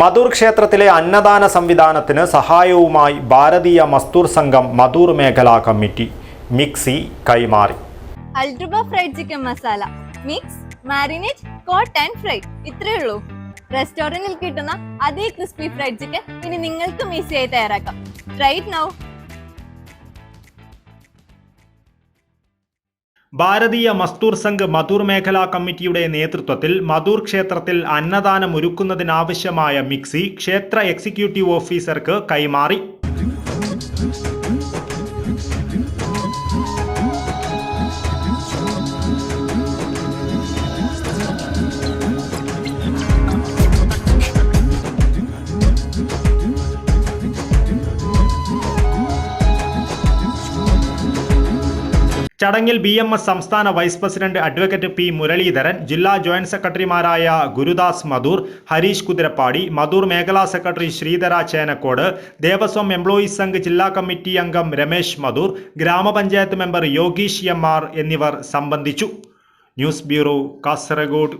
മധൂർ ക്ഷേത്രത്തിലെ അന്നദാന സംവിധാനത്തിന് സഹായവുമായി ഭാരതീയ മസ്തൂർ സംഘം മധൂർ മേഖലാ കമ്മിറ്റി മിക്സി കൈമാറി. അൾട്രബ fried chicken masala mix marinate coat and fry ഇത്രയേ ഉള്ളൂ. റെസ്റ്റോറന്റിൽ കിട്ടുന്ന അതേ ക്രിസ്പി ഫ്രൈഡ് ചിക്കൻ ഇനി നിങ്ങൾക്കും ഈസിയായി തയ്യാറാക്കാം. റൈറ്റ് നൗ ഭാരതീയ മസ്തൂർ സംഘ് മധൂർ മേഖലാ കമ്മിറ്റിയുടെ നേതൃത്വത്തിൽ മധൂർ ക്ഷേത്രത്തിൽ അന്നദാനം ഒരുക്കുന്നതിനാവശ്യമായ മിക്സി ക്ഷേത്ര എക്സിക്യൂട്ടീവ് ഓഫീസർക്ക് കൈമാറി. ചടങ്ങിൽ ബി എം എസ് സംസ്ഥാന vice president advocate P Muraleedharan ജില്ലാ ജോയിന്റ് സെക്രട്ടറിമാരായ ഗുരുദാസ് മധൂർ ഹരീഷ് കുതിരപ്പാടി മധൂർ മേഖലാ സെക്രട്ടറി ശ്രീധര ചേനക്കോട് ദേവസ്വം എംപ്ലോയീസ് സംഘ് ജില്ലാ കമ്മിറ്റി അംഗം രമേശ് മധൂർ ഗ്രാമപഞ്ചായത്ത് മെമ്പർ യോഗീഷ് എം ആർ എന്നിവർ സംബന്ധിച്ചു. News bureau Kasaragod.